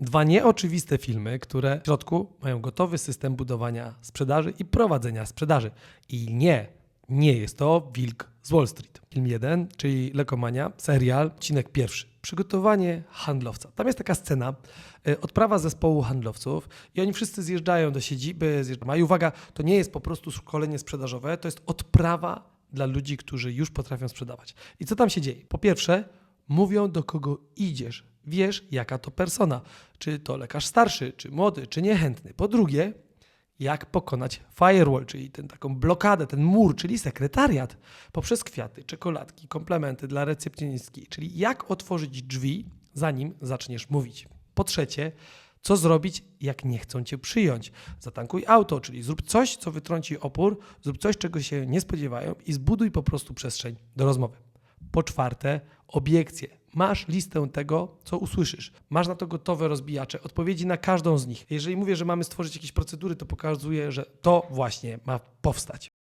Dwa nieoczywiste filmy, które w środku mają gotowy system budowania sprzedaży i prowadzenia sprzedaży. I nie, nie jest to Wilk z Wall Street. Film jeden, czyli Lekomania, serial, odcinek pierwszy. Przygotowanie handlowca. Tam jest taka scena, y, odprawa zespołu handlowców i oni wszyscy zjeżdżają do siedziby. Zjeżdżają. I uwaga, to nie jest po prostu szkolenie sprzedażowe, to jest odprawa dla ludzi, którzy już potrafią sprzedawać. I co tam się dzieje? Po pierwsze, mówią do kogo idziesz. Wiesz, jaka to persona. Czy to lekarz starszy, czy młody, czy niechętny. Po drugie, jak pokonać firewall, czyli tę taką blokadę, ten mur, czyli sekretariat, poprzez kwiaty, czekoladki, komplementy dla recepcjonistki, czyli jak otworzyć drzwi, zanim zaczniesz mówić. Po trzecie, co zrobić, jak nie chcą cię przyjąć? Zatankuj auto, czyli zrób coś, co wytrąci opór, zrób coś, czego się nie spodziewają i zbuduj po prostu przestrzeń do rozmowy. Po czwarte, obiekcje. Masz listę tego, co usłyszysz. Masz na to gotowe rozbijacze, odpowiedzi na każdą z nich. Jeżeli mówię, że mamy stworzyć jakieś procedury, to pokazuję, że to właśnie ma powstać.